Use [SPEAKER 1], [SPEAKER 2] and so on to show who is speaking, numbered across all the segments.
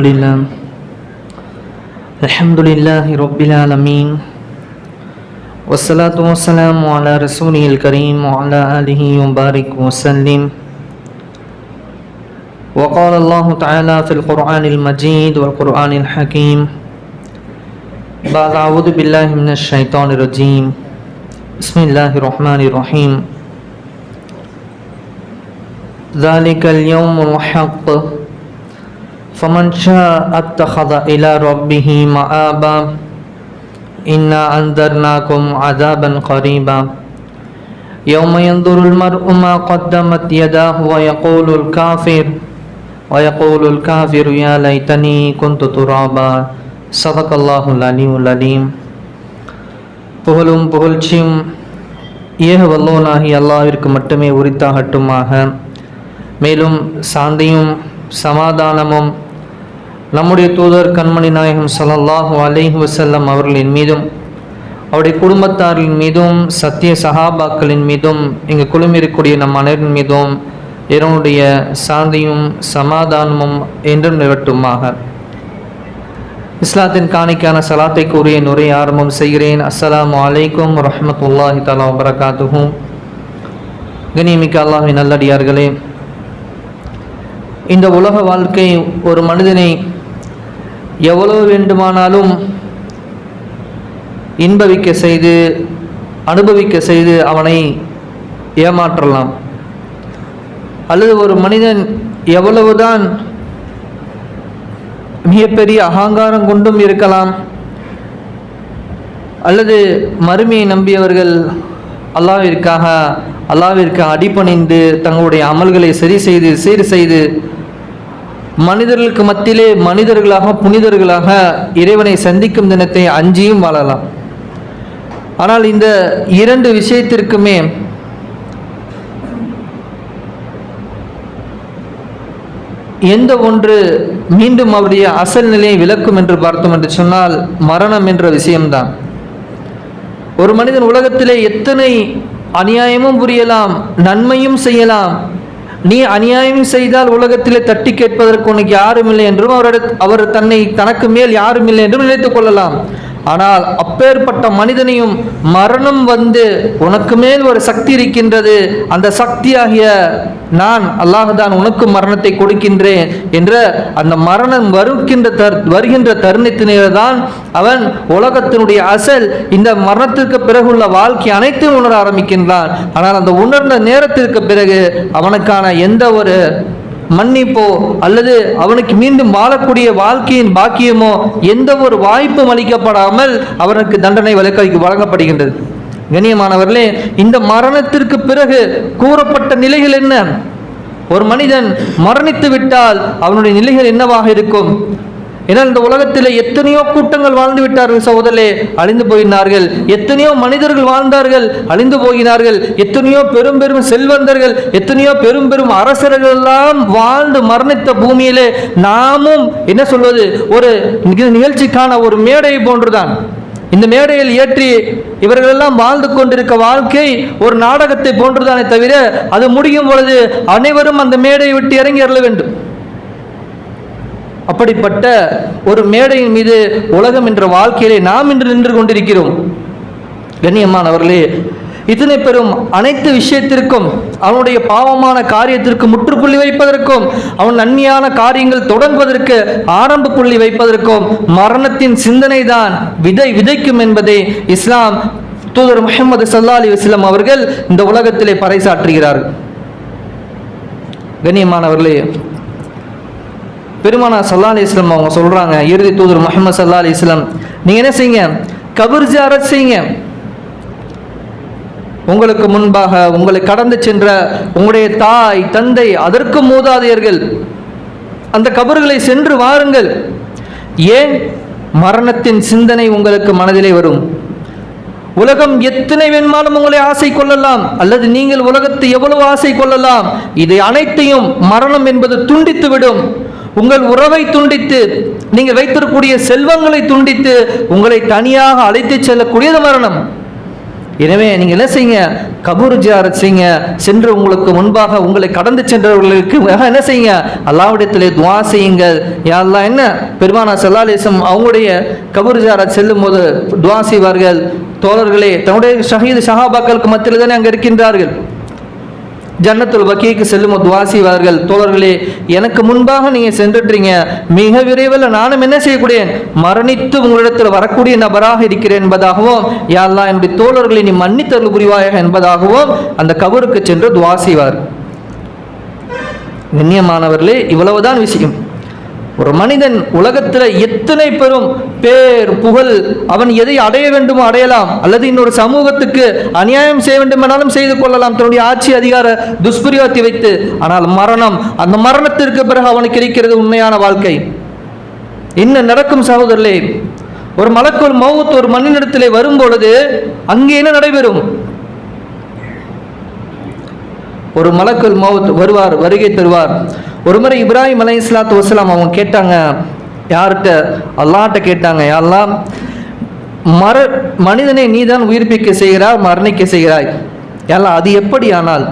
[SPEAKER 1] لله الحمد لله رب العالمين. والصلاة والسلام على رسوله الكريم وعلى آله وبارك وسلم. وقال الله تعالى في القرآن المجيد والقرآن الحكيم بعد أعوذ بالله من الشيطان الرجيم. بسم الله الرحمن الرحيم. ذلك اليوم الحق. فمن شاء اتخذ إلى ربه مآبا إنا أنذرناكم عذابا قريبا يوم ينظر المرء ما قدمت يداه ويقول الكافر ويقول الكافر يا ليتني كنت ترابا صدق الله العلي العليم புகழும் புகழ்ச்சியும் ஏக வல்லோனாகி அல்லாவிற்கு மட்டுமே உரித்தாகட்டுமாக மேலும் சாந்தியும் சமாதானமும் நம்முடைய தூதர் கண்மணி நாயகம் ஸல்லல்லாஹு அலைஹி வசல்லம் அவர்களின் மீதும் அவருடைய குடும்பத்தாரின் மீதும் சத்திய சஹாபாக்களின் மீதும் இங்கு குழுமிருக்கூடிய நம் அனைவரின் மீதும் இறைவனுடைய சாந்தியும் சமாதானமும் என்றும் நிகழ்த்துமாக. இஸ்லாத்தின் காணிக்கான சலாத்தை கூறிய நுரை ஆரம்பம் செய்கிறேன். அஸ்ஸலாமு அலைக்கும் ரஹ்மத்துல்லாஹி தலா வரகாத்துகும் கனிமிக்க அல்லாஹின் நல்லடியார்களே இந்த உலக வாழ்க்கை ஒரு மனிதனை எவ்வளவு வேண்டுமானாலும் இன்பவிக்க செய்து அனுபவிக்க செய்து அவனை ஏமாற்றலாம். அல்லது ஒரு மனிதன் எவ்வளவுதான் மிகப்பெரிய அகங்காரம் கொண்டும் இருக்கலாம் அல்லது மறுமையை நம்பியவர்கள் அல்லாவிற்காக அல்லாவிற்கு அடிபணிந்து தங்களுடைய அமல்களை சரி செய்து சீர் செய்து மனிதர்களுக்கு மத்தியிலே மனிதர்களாக புனிதர்களாக இறைவனை சந்திக்கும் தினத்தை அஞ்சியும் வாழலாம். ஆனால் இந்த இரண்டு விஷயத்திற்குமே எந்த ஒன்று மீண்டும் அவருடைய அசல் நிலையை விளக்கும் என்று பார்த்தோம் என்று சொன்னால் மரணம் என்ற விஷயம்தான். ஒரு மனிதன் உலகத்திலே எத்தனை அநியாயமும் புரியலாம் நன்மையும் செய்யலாம் நீ அநியாயம் செய்தால் உலகத்திலே தட்டி கேட்பதற்கு உனக்கு யாரும் இல்லை என்றும் அவரோட அவர் தன்னை தனக்கு மேல் யாரும் இல்லை என்றும் நினைத்துக் கொள்ளலாம். ஆனால் அப்பேற்பட்ட மனிதனையும் மரணம் வந்து உனக்கு மேல் ஒரு சக்தி இருக்கின்றது. அந்த சக்தியாகிய நான் அல்லாஹுதான் உனக்கு மரணத்தை கொடுக்கின்றேன் என்ற அந்த மரணம் வருகின்ற தர் வருகின்ற தருணத்தினேதான் அவன் உலகத்தினுடைய அசல் இந்த மரணத்திற்கு பிறகுள்ள வாழ்க்கை அனைத்தையும் உணர ஆரம்பிக்கின்றான். ஆனால் அந்த உணர்ந்த நேரத்திற்கு பிறகு அவனுக்கான எந்த ஒரு மன்னிப்போ அல்லது அவனுக்கு மீண்டும் வாழக்கூடிய வாழ்க்கையின் பாக்கியமோ எந்த ஒரு வாய்ப்பும் அளிக்கப்படாமல் அவனுக்கு தண்டனை வழக்கு வழங்கப்படுகின்றது. கண்ணியமானவர்களே இந்த மரணத்திற்கு பிறகு கூறப்பட்ட நிலைகள் என்ன? ஒரு மனிதன் மரணித்து விட்டால் அவனுடைய நிலைகள் என்னவாக இருக்கும்? ஏன்னா இந்த உலகத்தில் எத்தனையோ கூட்டங்கள் வாழ்ந்து விட்டார்கள் சகோதரே அழிந்து போயினார்கள். எத்தனையோ மனிதர்கள் வாழ்ந்தார்கள் அழிந்து போகினார்கள் எத்தனையோ பெரும் பெரும் செல்வந்தர்கள் எத்தனையோ பெரும் பெரும் அரசர்கள் எல்லாம் வாழ்ந்து மரணித்த பூமியிலே நாமும் என்ன சொல்வது ஒரு நிகழ்ச்சிக்கான ஒரு மேடை போன்றுதான். இந்த மேடையில் ஏற்றி இவர்களெல்லாம் வாழ்ந்து கொண்டிருக்க வாழ்க்கை ஒரு நாடகத்தை போன்றுதானே தவிர அது முடியும் பொழுது அனைவரும் அந்த மேடையை விட்டு இறங்கி அருள வேண்டும். அப்படிப்பட்ட ஒரு மேடையின் மீது உலகம் என்ற வாழ்க்கையிலே நாம் இன்று நின்று கொண்டிருக்கிறோம். கண்ணியமானவர்களே இத்தனை பெரும் அனைத்து விஷயத்திற்கும் அவனுடைய பாவமான காரியத்திற்கு முற்றுப்புள்ளி வைப்பதற்கும் அவன் நன்மையான காரியங்கள் தொடங்குவதற்கு ஆரம்ப புள்ளி வைப்பதற்கும் மரணத்தின் சிந்தனை தான் விதை விதைக்கும் என்பதை இஸ்லாம் தூதர் முகமது சல்லா அலி வஸ்லாம் அவர்கள் இந்த உலகத்திலே பறைசாற்றுகிறார்கள். கண்ணியமானவர்களே பெருமானா சல்லா அலி இஸ்லாம் அவங்க சொல்கிறாங்க இறுதி தூதர் முகமது சல்லா அலி இஸ்லாம் நீங்கள் என்ன செய்யுங்க? கபர் ஜாரத் செய்யுங்க. உங்களுக்கு முன்பாக உங்களை கடந்து சென்ற உங்களுடைய தாய் தந்தை அதற்கு மூதாதையர்கள் அந்த கபர்களை சென்று வாருங்கள். ஏன்? மரணத்தின் சிந்தனை உங்களுக்கு மனதிலே வரும். உலகம் எத்தனை வேணுமாலும் உங்களை ஆசை கொள்ளலாம் அல்லது நீங்கள் உலகத்தை எவ்வளவு ஆசை கொள்ளலாம் இதை அனைத்தையும் மரணம் என்பது துண்டித்து விடும் உங்கள் உறவை துண்டித்து நீங்கள் வைத்திருக்கக்கூடிய செல்வங்களை துண்டித்து உங்களை தனியாக அழைத்து செல்லக்கூடியது மரணம். எனவே நீங்கள் என்ன செய்யுங்க? கபூர் ஜியாரத் செய்யுங்க. சென்று உங்களுக்கு முன்பாக உங்களை கடந்து சென்றவர்களுக்கு என்ன செய்யுங்க? அல்லாவிடத்திலே துவா செய்யுங்கள் யாரெல்லாம் என்ன? பெருமானா சல்லாலேசம் அவங்களுடைய கபூர் ஜியாரத் செல்லும் போது துவா செய்வார்கள். தோழர்களே தன்னுடைய ஷஹீது ஷஹாபாக்களுக்கு மத்தியில் தானே அங்கே இருக்கின்றார்கள். ஜன்னத்துல் வக்கீக்கு செல்லும் துவா செய்வார்கள் தோழர்களே எனக்கு முன்பாக நீங்கள் சென்றுட்டீங்க மிக விரைவில் நானும் என்ன செய்யக்கூடியேன் மரணித்து உங்களிடத்தில் வரக்கூடிய நபராக இருக்கிறேன் என்பதாகவும் யாரெல்லாம் என்னுடைய தோழர்களை நீ மன்னித்தருள் புரிவாயாக என்பதாகவும் அந்த கபருக்கு சென்று துவா செய்வார். கண்ணியமானவர்களே இவ்வளவுதான் விஷயம். ஒரு மனிதன் உலகத்தில் எத்தனை பெரும் பேர் புகழ் அவன் எதை அடைய வேண்டுமோ அடையலாம் அல்லது இன்னொரு சமூகத்துக்கு அநியாயம் செய்ய வேண்டுமானாலும் செய்து கொள்ளலாம். தன்னுடைய ஆட்சி அதிகார துஷ்பிரயோகத்தை வைத்து ஆனால் மரணம் அந்த மரணத்திற்கு பிறகு அவனுக்கு இருக்கிறது உண்மையான வாழ்க்கை. இன்னும் நடக்கும் சகோதரர்களே? ஒரு மலக்குள் மௌத் ஒரு மண்ணினிடத்திலே வரும் பொழுது அங்கே என்ன நடைபெறும்? ஒரு மலக்குள் மௌத் வருவார் வருகை தருவார். ஒரு முறை இப்ராஹிம் அலை இஸ்லாத்து வசலாம் அவங்க கேட்டாங்க யார்கிட்ட? அல்லாட்ட கேட்டாங்க யாரெல்லாம் மர மனிதனை நீதான் உயிர்ப்பிக்க செய்கிறாய் மரணிக்க செய்கிறாய். எல்லாம் அது எப்படி ஆனால்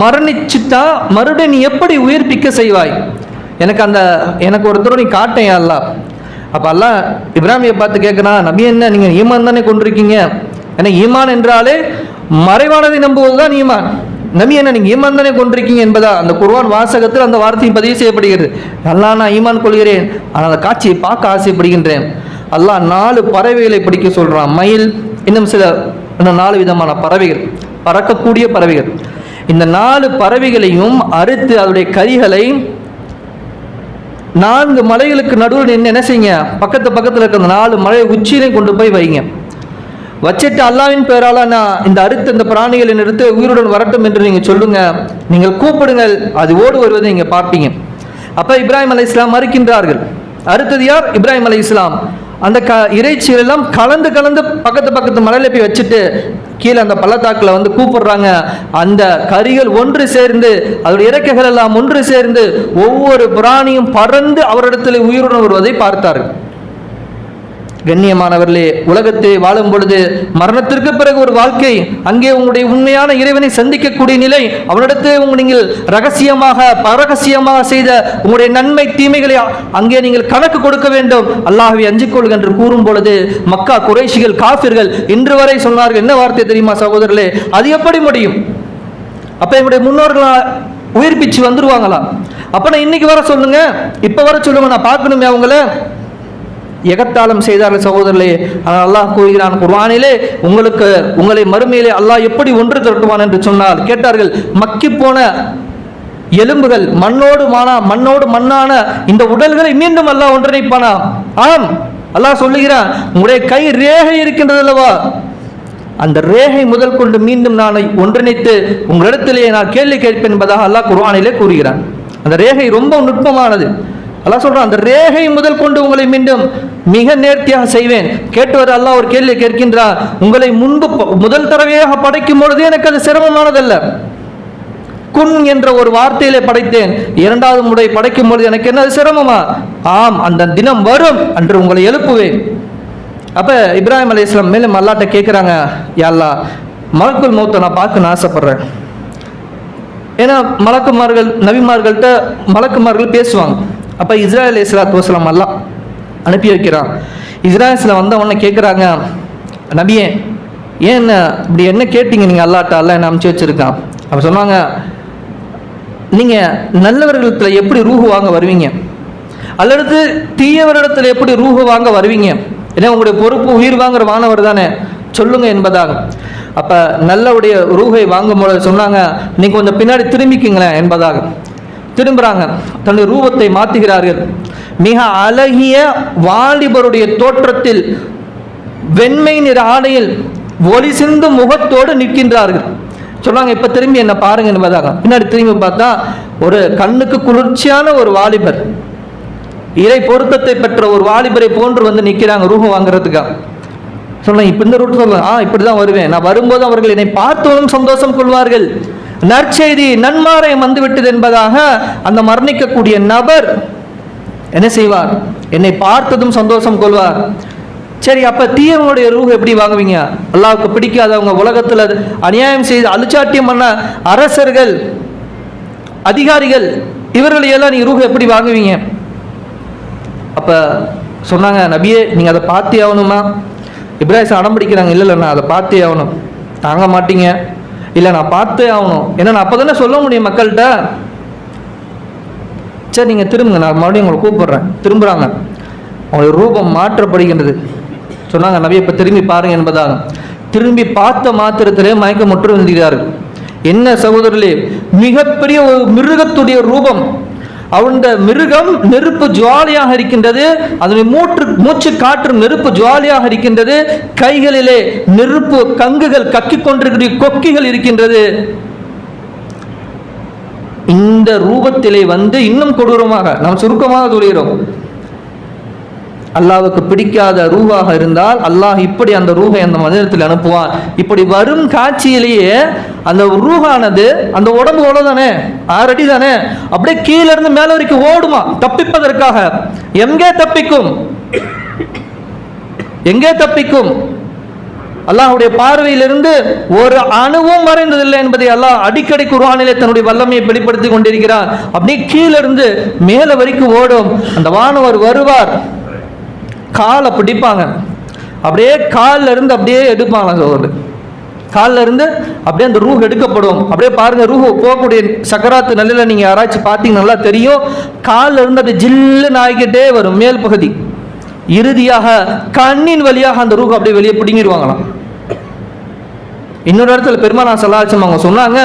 [SPEAKER 1] மரணிச்சுட்டா மறுபடியும் நீ எப்படி உயிர்ப்பிக்க செய்வாய்? எனக்கு அந்த எனக்கு ஒருத்தரும் நீ காட்டேன் அல்லா அப்போ அல்லாஹ் இப்ராமியை பார்த்து கேட்குறான் நபி என்ன நீங்கள் ஈமான் தானே கொண்டிருக்கீங்க? ஏன்னா ஈமான் என்றாலே மறைவானதை நம்புவது தான் ஈமான். நபி என்ன நீங்கள் ஈமான் தானே கொண்டிருக்கீங்க என்பதா? அந்த குர்வான் வாசகத்தில் அந்த வார்த்தையும் பதிவு செய்யப்படுகிறது. நல்லா நான் ஈமான் கொள்கிறேன். ஆனால் அந்த காட்சியை பார்க்க ஆசைப்படுகின்றேன். அல்லாஹ் நாலு பறவைகளை பிடிக்க சொல்கிறான் மயில் இன்னும் சில இன்னும் நாலு விதமான பறவைகள். பறக்கக்கூடிய பறவைகள். இந்த நாலு பறவைகளையும் அறுத்து அதனுடைய கரிகளை நான்கு மலைகளுக்கு நடுவில் என்ன செய்யுங்க? பக்கத்து பக்கத்தில் இருக்கிற நாலு மலை உச்சியிலையும் கொண்டு போய் வைங்க. வச்சிட்டு அல்லாவின் பெயரால நான் இந்த அறுத்து இந்த பிராணிகளை நிறுத்து உயிருடன் வரட்டும் என்று நீங்கள் சொல்லுங்க. நீங்கள் கூப்பிடுங்கள் அது ஓடு வருவதை நீங்கள் பார்ப்பீங்க. அப்போ இப்ராஹிம் அலை இஸ்லாம் மறுக்கின்றார்கள். அறுத்தது யார்? இப்ராஹிம் அலை இஸ்லாம். அந்த க இறைச்சிகள் எல்லாம் கலந்து கலந்து பக்கத்து பக்கத்து மலையில போய் வச்சுட்டு கீழே அந்த பள்ளத்தாக்கில் வந்து கூப்பிடுறாங்க. அந்த கரிகள் ஒன்று சேர்ந்து அதோட இறக்கைகள் எல்லாம் ஒன்று சேர்ந்து ஒவ்வொரு பிராணியும் பறந்து அவரிடத்தில் உயிருடன் வருவதை பார்த்தார்கள். கண்ணியமானவர்களே உலகத்தை வாழும் பொழுது மரணத்திற்கு பிறகு ஒரு வாழ்க்கை அங்கே உங்களுடைய உண்மையான இறைவனை சந்திக்கக்கூடிய நிலை அவனிடத்தில் உங்கள் நீங்கள் ரகசியமாக பரகசியமாக செய்த உங்களுடைய நன்மை தீமைகளை அங்கே நீங்கள் கணக்கு கொடுக்க வேண்டும். அல்லாஹவை அஞ்சிக்கொள்க என்று கூறும் பொழுது மக்கா குறைஷிகள் காஃபிர்கள் இன்று வரை சொன்னார்கள் என்ன வார்த்தை தெரியுமா சகோதரர்களே? அது எப்படி முடியும்? அப்ப எங்களுடைய முன்னோர்கள் உயிர்ப்பிச்சு வந்துருவாங்களா? அப்ப நான் இன்னைக்கு வர சொல்லுங்க இப்ப வர சொல்லுங்க நான் பார்க்கணுமே அவங்கள. எகத்தாளம் செய்தார்கள் சகோதரர்களே. அல்லாஹ் கூறுகிறான் குர்வானிலே உங்களுக்கு உங்களை மறுமையிலே அல்லாஹ் எப்படி ஒன்று திரட்டுவான்? என்று சொன்னால் கேட்டார்கள் மக்கி போன எலும்புகள் மண்ணோடு மானா மண்ணோடு மண்ணான இந்த உடல்களை மீண்டும் அல்லாஹ் ஒன்றிணைப்பானா? ஆம் அல்லாஹ் சொல்லுகிறான் உங்களுடைய கை ரேகை இருக்கின்றது அல்லவா? அந்த ரேகை முதல் கொண்டு மீண்டும் நான் ஒன்றிணைத்து உங்களிடத்திலேயே நான் கேள்வி கேட்பேன் என்பதாக அல்லாஹ் குர்வானிலே கூறுகிறான். அந்த ரேகை ரொம்ப நுட்பமானது. அல்லாஹ் சொல்றான் அந்த ரேகை முதல் கொண்டு உங்களை மீண்டும் மிக நேர்த்தியாக செய்வேன். கேட்டுவர் அல்லாஹ் ஒரு கேள்வி கேட்கின்றார் உங்களை முன்பு முதல் தடவையாக படைக்கும் பொழுது எனக்கு அது சிரமமானதல்ல. குன் என்ற ஒரு வார்த்தையிலே படைத்தேன் இரண்டாவது முறை படைக்கும் பொழுது எனக்கு என்ன அது சிரமமா? ஆம் அந்த தினம் வரும் அன்று உங்களை எழுப்புவேன். அப்ப இப்ராஹிம் அலி இஸ்லாம் மேலும் அல்லாட்ட கேட்குறாங்க யாழ்லா மலக்குள் மௌத்தை நான் பார்க்கணும்னு ஆசைப்படுறேன். ஏன்னா மலக்குமார்கள் நபிமார்கள்ட்ட மலக்குமார்கள் பேசுவாங்க. அப்போ இஸ்ராயல் இஸ்லாத்து வசலாம் எல்லாம் அனுப்பி வைக்கிறான். இஸ்ராயல்ஸில் வந்த உடனே கேட்குறாங்க நபியே ஏன் என்ன இப்படி என்ன கேட்டீங்க நீங்கள் அல்லாட்ட அல்ல என்ன அமுச்சு வச்சுருக்கான். அப்போ சொன்னாங்க நீங்கள் நல்லவர்களிடத்தில் எப்படி ரூஹு வாங்க வருவீங்க? அல்லது தீயவரிடத்தில் எப்படி ரூஹு வாங்க வருவீங்க? ஏன்னா உங்களுடைய பொறுப்பு உயிர் வாங்குற வானவர் தானே. சொல்லுங்க என்பதாக. அப்போ நல்லவுடைய ரூஹை வாங்கும் போது சொன்னாங்க நீங்கள் கொஞ்சம் பின்னாடி திரும்பிக்கிங்களேன் என்பதாகும் திரும்புகிறாங்க தன்னுடைய ரூபத்தை மாற்றுகிறார்கள். மிக அழகிய வாலிபருடைய தோற்றத்தில் வெண்மை நிற ஆடையில் ஒளி சிந்தும் முகத்தோடு நிற்கின்றார்கள். சொன்னாங்க இப்போ திரும்பி என்ன பாருங்க என்பதாக. பின்னாடி திரும்பி பார்த்தா ஒரு கண்ணுக்கு குளிர்ச்சியான ஒரு வாலிபர் இறை பொருத்தத்தை பெற்ற ஒரு வாலிபரை போன்று வந்து நிற்கிறாங்க ரூபம் வாங்குறதுக்காக. சொன்னேன் இப்போ இந்த ரூட் சொல்லுவேன் ஆ இப்படி தான் வருவேன். நான் வரும்போது அவர்கள் என்னை பார்த்தவனும் சந்தோஷம் கொள்வார்கள். நற்செய்தி நன்மாரை வந்துவிட்டது என்பதாக அந்த மரணிக்கக்கூடிய நபர் என்ன செய்வார்? என்னை பார்த்ததும் சந்தோஷம் கொள்வார். சரி அப்ப தீயவங்களுடைய ரூஹ் எப்படி வாங்குவீங்க? அல்லாவுக்கு பிடிக்காதவங்க உலகத்துல அநியாயம் செய்து அலுச்சாட்டியம் பண்ண அரசர்கள் அதிகாரிகள் இவர்களையெல்லாம் நீ ரூஹ் எப்படி வாங்குவீங்க? அப்ப சொன்னாங்க நபியே நீங்க அதை பார்த்தே ஆகணுமா? இப்ராஹிம் அடம் பிடிக்கிறாங்க இல்லை இல்லை நான் அதை பார்த்தே ஆகணும். தாங்க மாட்டீங்க. இல்லை நான் பார்த்தே ஆகணும். ஏன்னா நான் அப்போ தானே சொல்ல முடியும் மக்கள்கிட்ட? சரி நீங்கள் திரும்புங்க. நான் மறுபடியும் உங்களை கூப்பிடுறேன். திரும்புகிறாங்க அவங்களுடைய ரூபம் மாற்றப்படுகின்றது. சொன்னாங்க நபி இப்போ திரும்பி பாருங்க என்பதாக. திரும்பி பார்த்த மாத்திரத்திலே மயக்கமுற்று வந்திருக்கிறார்கள் என்ன சகோதரர்களே மிகப்பெரிய ஒரு மிருகத்துடைய ரூபம். அவனுடைய மிருகம் நெருப்பு ஜுவாலியாக இருக்கின்றது. அதனை மூற்று மூச்சு காற்று நெருப்பு ஜுவாலியாக இருக்கின்றது. கைகளிலே நெருப்பு கங்குகள் கக்கிக் கொண்டிருக்கிற கொக்கிகள் இருக்கின்றது. இந்த ரூபத்திலே வந்து இன்னும் கொடூரமாக நாம் சுருக்கமாக சொல்கிறோம். அல்லாவுக்கு பிடிக்காத ரூவாக இருந்தால் அல்லாஹ் இப்படி அந்த ரூஹை அந்த மனிதத்தில் அனுப்புவான். இப்படி வரும் காட்சியிலேயே அந்த ரூஹானது அந்த உடம்பு அவ்வளோதானே ஆறடி தானே? அப்படியே கீழே இருந்து மேலே வரைக்கும் ஓடுமா? தப்பிப்பதற்காக. எங்கே தப்பிக்கும்? எங்கே தப்பிக்கும்? அல்லாஹுடைய பார்வையிலிருந்து ஒரு அணுவும் மறைந்ததில்லை என்பதை அல்லாஹ் அடிக்கடி குர்ஆனிலே தன்னுடைய வல்லமையை வெளிப்படுத்தி கொண்டிருக்கிறார். அப்படியே கீழிருந்து மேலே வரைக்கும் ஓடும். அந்த வானவர் வருவார். காலை பிடிப்பாங்க. அப்படியே கால்ல இருந்து அப்படியே எடுப்பாங்க சோதரர் காலில் இருந்து அப்படியே அந்த ரூஹ் எடுக்கப்படும். அப்படியே பாருங்கள் ரூஹ் போகக்கூடிய சக்கராத்து நல்லில் நீங்கள் யாராச்சும் பார்த்தீங்கன்னா நல்லா தெரியும். காலில் இருந்து அப்படியே ஜில்லுன்னு ஆகிக்கிட்டே வரும் மேல் பகுதி. இறுதியாக கண்ணின் வழியாக அந்த ரூஹ் அப்படியே வெளியே பிடுங்கிடுவாங்களாம். இன்னொரு இடத்துல பெருமானா சலாச்சம் அவங்க சொன்னாங்க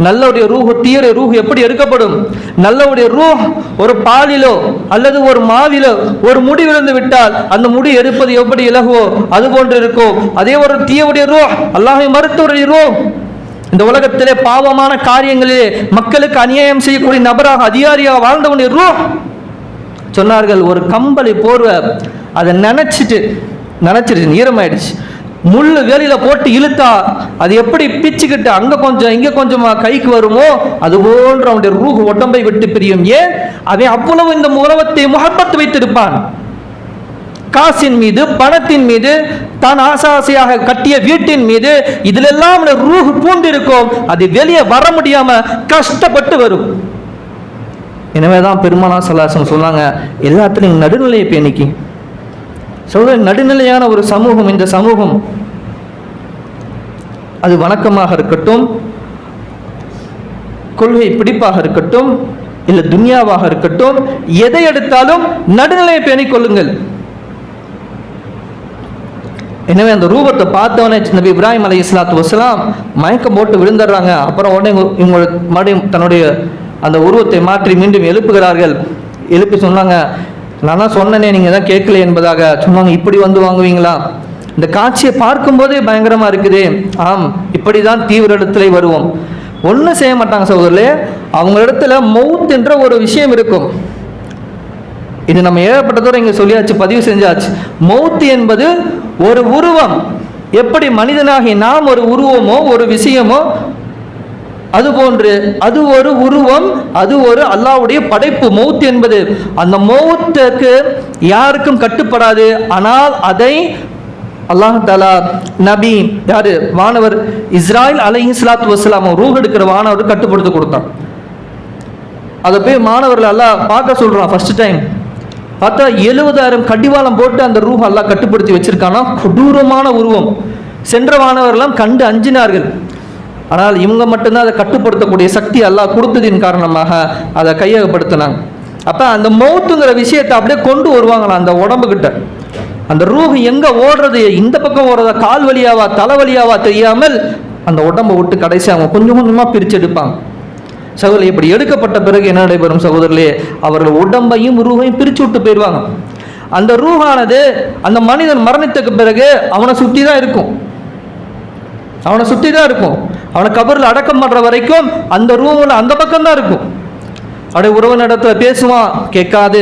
[SPEAKER 1] நல்லவுடைய ரூஹு தீர ரூஹ் எப்படி எடுக்கப்படும்? நல்லவுடைய ரூஹ் ஒரு பாலிலோ அல்லது ஒரு மாவிலோ ஒரு முடி விழுந்து விட்டால் அந்த முடி எடுப்பது எப்படி இலகுவோ அது போன்று இருக்கும். அதே ஒரு தீயவுடைய ரூஹ் அல்லாஹை மருத்துவருடைய ரூஹ். இந்த உலகத்திலே பாவமான காரியங்களிலே மக்களுக்கு அநியாயம் செய்யக்கூடிய நபராக அதிகாரியாக வாழ்ந்தவனுடைய ரூஹ். சொன்னார்கள் ஒரு கம்பளி போர்வை அதை நினைச்சிட்டு நினைச்சிருச்சு நீரமாயிடுச்சு முள் வேலியில போட்டு இழுத்தா அது எப்படி பிச்சுக்கிட்டு அங்க கொஞ்சம் இங்க கொஞ்சமா கைக்கு வருமோ அது போன்று அவனுடைய ரூஹ் உடம்பை விட்டு பிரியும். ஏன்? அவன் அவ்வளவு இந்த உலகத்தை முகப்பத்து வைத்திருப்பான். காசின் மீது பணத்தின் மீது தான் ஆசாசையாக கட்டிய வீட்டின் மீது இதிலெல்லாம் அவனுடைய ரூஹ் பூண்டிருக்கும். அது வெளியே வர முடியாம கஷ்டப்பட்டு வரும். எனவே தான் பெருமானா சல்லாசம் சொன்னாங்க எல்லாத்துலையும் நடுநிலையை பேணிக்கு. சொல்ற நடுநிலையான ஒரு சமூகம் இந்த சமூகம் அது வணக்கமாக இருக்கட்டும் கொள்கை பிடிப்பாக இருக்கட்டும் இல்லை துன்யாவாக இருக்கட்டும் எதை எடுத்தாலும் நடுநிலையை பேணிக் கொள்ளுங்கள். எனவே அந்த ரூபத்தை பார்த்தவனே நபி இப்ராஹிம் அலி இஸ்லாத்து வசலாம் மயக்கம் போட்டு விழுந்துடுறாங்க. அப்புறம் உடனே இவங்களுக்கு மறுபடியும் தன்னுடைய அந்த உருவத்தை மாற்றி மீண்டும் எழுப்புகிறார்கள். எழுப்பி சொன்னாங்க நான் தான் சொன்னனே நீங்கள் தான் கேட்கல என்பதாக. சொன்னாங்க இப்படி வந்து வாங்குவீங்களா? இந்த காட்சியை பார்க்கும்போதே பயங்கரமாக இருக்குதே. ஆம் இப்படி தான் தீவிர இடத்துல வருவோம். ஒன்றும் செய்ய மாட்டாங்க சகோதரர்களே அவங்க இடத்துல மவுத் என்ற ஒரு விஷயம் இருக்கும். இது நம்ம ஏகப்பட்டதோட இங்கே சொல்லியாச்சு பதிவு செஞ்சாச்சு. மௌத்து என்பது ஒரு உருவம். எப்படி மனிதனாகி நாம் ஒரு உருவமோ ஒரு விஷயமோ அது போன்று அது ஒரு உருவம் அது ஒரு அல்லாஹ்வுடைய படைப்பு மௌத் என்பது. அந்த மௌத்துக்கு யாருக்கும் கட்டுப்படாது. ஆனால் அதை அல்லாஹ் தாலா நபி யாரு? வானவர் இஸ்ராயில் அலை இஸ்லாத்து வஸலாம் ரூஹ் எடுக்கிற வானவர் கட்டுப்படுத்தி கொடுத்தான். அதை போய் மாணவர்கள் எல்லாம் பார்க்க சொல்றான் ஃபர்ஸ்ட் டைம் பார்த்தா எழுபதாயிரம் கடிவாளம் போட்டு அந்த ரூஹ் எல்லாம் கட்டுப்படுத்தி வச்சிருக்கானா? கொடூரமான உருவம். சென்ற மாணவர்கள்லாம் கண்டு அஞ்சினார்கள். ஆனால் இவங்க மட்டும்தான் அதை கட்டுப்படுத்தக்கூடிய சக்தி அல்லாஹ் கொடுத்ததின் காரணமாக அதை கையகப்படுத்தினாங்க. அப்போ அந்த மௌத்துங்கிற விஷயத்தை அப்படியே கொண்டு வருவாங்களாம் அந்த உடம்புகிட்ட. அந்த ரூஹ் எங்கே ஓடுறது? இந்த பக்கம் ஓடுறதா? கால் வழியாவா? தலைவலியாவா தெரியாமல் அந்த உடம்பை விட்டு கடைசி அவங்க கொஞ்சம் கொஞ்சமாக பிரிச்சு எடுப்பாங்க. சகோதரி இப்படி எடுக்கப்பட்ட பிறகு என்ன நடைபெறும் சகோதரர்களே? அவர்கள் உடம்பையும் ரூஹையும் பிரித்து விட்டு போயிடுவாங்க. அந்த ரூஹானது அந்த மனிதன் மரணத்துக்கு பிறகு அவனை சுற்றி தான் இருக்கும். அவனை சுற்றி தான் இருக்கும். அவனை கபரில் அடக்கம் பண்ணுற வரைக்கும் அந்த ரூமில் அந்த பக்கம்தான் இருக்கும். அப்படியே உறவினிடத்துல பேசுவான் கேட்காது.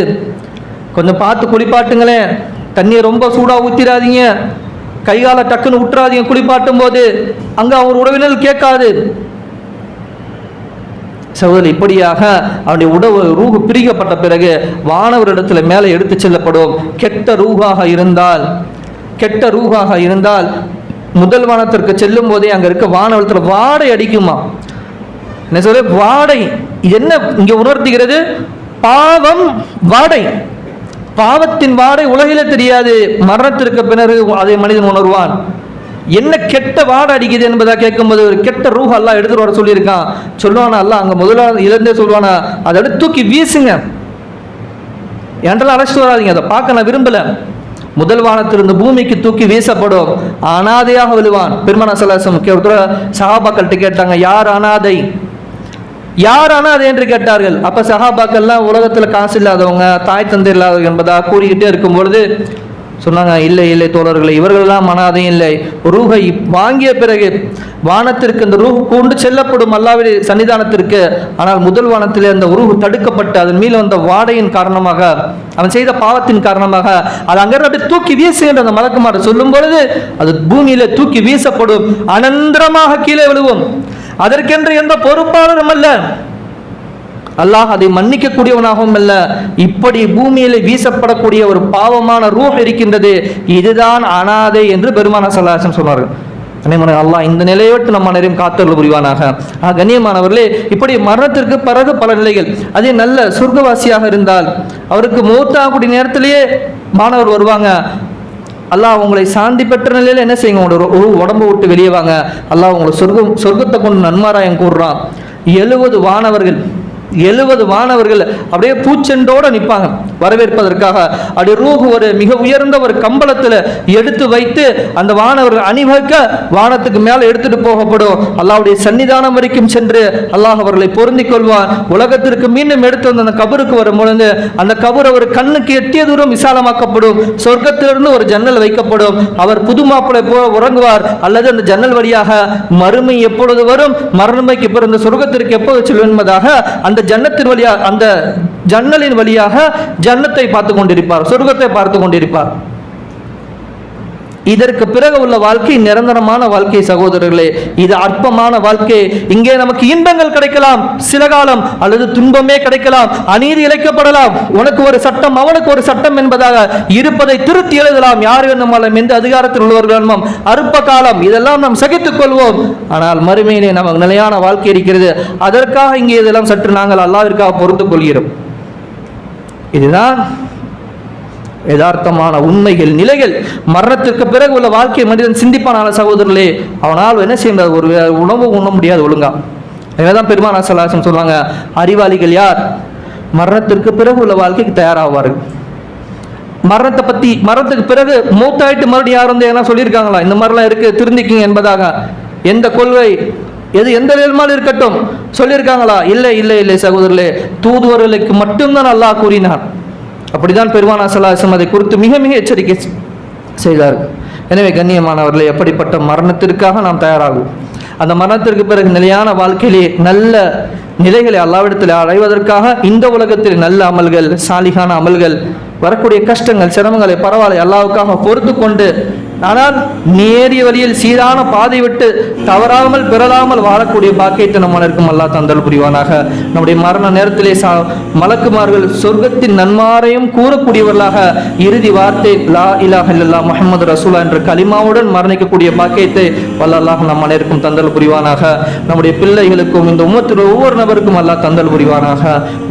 [SPEAKER 1] கொஞ்சம் பார்த்து குளிப்பாட்டுங்களேன். தண்ணியை ரொம்ப சூடாக ஊற்றிடாதீங்க கைகால டக்குன்னு விட்டுறாதீங்க குளிப்பாட்டும் போது அங்கே அவர் உறவினர் கேட்காது. சகோதரர் இப்படியாக அவனுடைய உடவு ரூகு பிரிக்கப்பட்ட பிறகு வானவரிடத்துல மேலே எடுத்து செல்லப்படும். கெட்ட ரூகாக இருந்தால் கெட்ட ரூகாக இருந்தால் முதல் வானத்திற்கு செல்லும் போதே அங்கே இருக்க வானவளத்தில் வாடை அடிக்குமா? என்ன சொல்ல வாடை. என்ன இங்கே உணர்த்துகிறது? பாவம் வாடை. பாவத்தின் வாடை உலகில தெரியாது. மரணத்திற்கு பிறகு அதை மனிதன் உணர்வான். என்ன கெட்ட வாடை அடிக்குது என்பதா கேட்கும்போது ஒரு கெட்ட ரூஹ் எல்லாம் எடுத்துட்டு வர சொல்லியிருக்கான். சொல்லுவானா எல்லாம் அங்கே முதலாளி இழந்தே சொல்லுவானா அதை எடுத்து தூக்கி வீசுங்க. என்றெல்லாம் அழைச்சிட்டு வராதீங்க அதை பார்க்க நான் விரும்பலை. முதல் வானத்திலிருந்து பூமிக்கு தூக்கி வீசப்படும். அனாதையாக விழுவான். பெருமனா சலாசம் சகாபாக்கள்கிட்ட கேட்டாங்க யார் அனாதை? யார் அனாதை? என்று கேட்டார்கள். அப்ப சகாபாக்கள்லாம் உலகத்துல காசு இல்லாதவங்க தாய் தந்தை இல்லாதவங்க என்பதா கூறிக்கிட்டே இருக்கும் பொழுது சொன்னாங்க இல்லை இல்லை தோழர்களை இவர்களெல்லாம் அனாதையும் இல்லை. ரூஹை வாங்கிய பிறகு வானத்திற்கு இந்த ரூஹ் கொண்டு செல்லப்படும் அல்லாவி சன்னிதானத்திற்கு. ஆனால் முதல் வானத்தில் அந்த ரூஹ் தடுக்கப்பட்டு அதன் மேல் வந்த வாடையின் காரணமாக அவன் செய்த பாவத்தின் காரணமாக அது அங்கிருந்து அப்படியே தூக்கி வீசுகின்ற அந்த மலக்குமாறு சொல்லும் பொழுது அது பூமியில தூக்கி வீசப்படும். அனந்தரமாக கீழே விழுவும். அதற்கென்று எந்த பொறுப்பாளரும் அல்ல. அல்லாஹ் அதை மன்னிக்கக்கூடியவனாகவும் அல்ல. இப்படி பூமியில வீசப்படக்கூடிய ஒரு பாவமான ரூஹ் இருக்கின்றது. இதுதான் அனாதை என்று பெருமான சல்லாசன் சொன்னார்கள். கண்ணியமான அல்லாஹ் இந்த நிலையை விட்டு நம்ம அனைவரும் காத்தருள் புரிவானாக. ஆ கண்ணியமானவர்களே இப்படி மரணத்திற்கு பிறகு பல நிலைகள். அதே நல்ல சொர்க்கவாசியாக இருந்தால் அவருக்கு மூத்தாகக்கூடிய நேரத்திலேயே மாணவர் வருவாங்க. அல்லாஹ் உங்களை சாந்தி பெற்ற நிலையில் என்ன செய்யுங்க? உங்களோட உடம்பு விட்டு வெளியே வாங்க. அல்லாஹ் உங்களை சொர்க்கம் சொர்க்கத்தை கொண்டு நன்மாராயம் கூடுறான் எழுபது வானவர்கள் எழுபது வானவர்கள் அப்படியே பூச்செண்டோட நிற்பாங்க. வரவேற்பதற்காக அப்படி ரூஹ் ஒரு மிக உயர்ந்த ஒரு கம்பளத்தில் எடுத்து வைத்து அந்த வானவர்கள் அணிவகுக்க வானத்துக்கு மேலே எடுத்துட்டு போகப்படும். அல்லாவுடைய சன்னிதானம் வரைக்கும் சென்று அல்லாஹ் அவர்களை பொருந்தி கொள்வான் உலகத்திற்கு மீண்டும் எடுத்து வந்து அந்த கபருக்கு வரும் பொழுது அந்த கபர் அவர் கண்ணுக்கு எட்டிய தூரம் விசாலமாக்கப்படும். சொர்க்கத்திலிருந்து ஒரு ஜன்னல் வைக்கப்படும். அவர் புது மாப்பிளை போல உறங்குவார். அல்லது அந்த ஜன்னல் வழியாக மறுமை எப்பொழுது வரும்? மறுமைக்கு பிறந்த சொர்க்கத்திற்கு எப்போது செல்லும் என்பதாக அந்த ஜன்னத்தின் வழியாக அந்த ஜன்னலின் வழியாக ஜன்னத்தை பார்த்து கொண்டிருப்பார் சொர்க்கத்தை பார்த்து கொண்டிருப்பார் இதற்கு பிறகு உள்ள வாழ்க்கை நிரந்தரமான வாழ்க்கை சகோதரர்களே இது அற்பமான வாழ்க்கை. இங்கே நமக்கு இன்பங்கள் கிடைக்கலாம் சில காலம் அல்லது துன்பமே கிடைக்கலாம் அநீதி இழைக்கப்படலாம். உனக்கு ஒரு சட்டம் அவனுக்கு ஒரு சட்டம் என்பதாக இருப்பதை திருத்தி எழுதலாம். யார் வேண்டுமாலும் எந்த அதிகாரத்தில் உள்ளவர்கள் அற்ப காலம் இதெல்லாம் நாம் சகித்துக் கொள்வோம். ஆனால் மறுமையிலே நமக்கு நிலையான வாழ்க்கை இருக்கிறது. அதற்காக இங்கே இதெல்லாம் சற்று நாங்கள் அல்லாவிற்காக பொறுத்துக் கொள்கிறோம். இதுதான் யதார்த்தமான உண்மைகள் நிலைகள். மரணத்திற்கு பிறகு உள்ள வாழ்க்கை மனிதன் சிந்திப்பான சகோதரர்களே அவனால் என்ன செய்ய முடியாது? ஒரு உணவு உண்ண முடியாது ஒழுங்கா. தான் பெருமான சலாசம் சொல்லுவாங்க அறிவாளிகள் யார்? மரணத்திற்கு பிறகு உள்ள வாழ்க்கைக்கு தயாராகுவார்கள் மரணத்தை பத்தி மரணத்துக்கு பிறகு மூத்தாயிட்டு மறுபடியும் யார் வந்து என்ன சொல்லியிருக்காங்களா? இந்த மாதிரிலாம் இருக்கு திருந்திக்கிங்க என்பதாக. எந்த கொள்கை? எது எந்த நிலைமாலும் இருக்கட்டும். சொல்லியிருக்காங்களா? இல்லை இல்லை இல்லை சகோதரர்களே தூதுவர்களுக்கு மட்டும்தான் அல்லாஹ் கூறினான். அப்படிதான் பெருமானா சலாசம் அதை குறித்து மிக மிக எச்சரிக்கை செய்தார்கள் எனவே கண்ணியமானவர்களை எப்படிப்பட்ட மரணத்திற்காக நாம் தயாராகும் அந்த மரணத்திற்கு பிறகு நிலையான வாழ்க்கையிலே நல்ல நிலைகளை அல்லாவிடத்தில் அடைவதற்காக இந்த உலகத்தில் நல்ல அமல்கள் சாலிகான அமல்கள் வரக்கூடிய கஷ்டங்கள் சிரமங்களை பரவாயில்லை அல்லாவுக்காக பொறுத்து கொண்டு ஆனால் நேரிய வழியில் சீரான பாதை விட்டு தவறாமல் பிறலாமல் வாழக்கூடிய பாக்கியத்தை நம்ம அனைவருக்கும் அல்லாஹ் தந்தல் புரிவானாக. நம்முடைய மரண நேரத்திலே சா மலக்குமார்கள் சொர்க்கத்தின் நன்மாரையும் கூறக்கூடியவர்களாக இறுதி வார்த்தை லா இலாஹ் இல்லல்லா முகமது ரசூலா என்ற கலிமாவுடன் மரணிக்கக்கூடிய பாக்கியத்தை வல்லல்லாஹ் நம் அனைவருக்கும் தந்தல் புரிவானாக. நம்முடைய பிள்ளைகளுக்கும் இந்த உமத்தில் ஒவ்வொரு நபருக்கும் அல்லாஹ் தந்தல் புரிவானாக.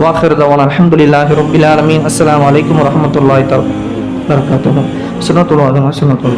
[SPEAKER 1] வாஹிருதவான் அஹமதுல்லாஹி ரபிலாலமீன் அஸ்லாம் வலைக்கம் வரமத்துல்லாய் தலா বারাকাতুহু সুন্নাতুল আদম সুন্নাতুল।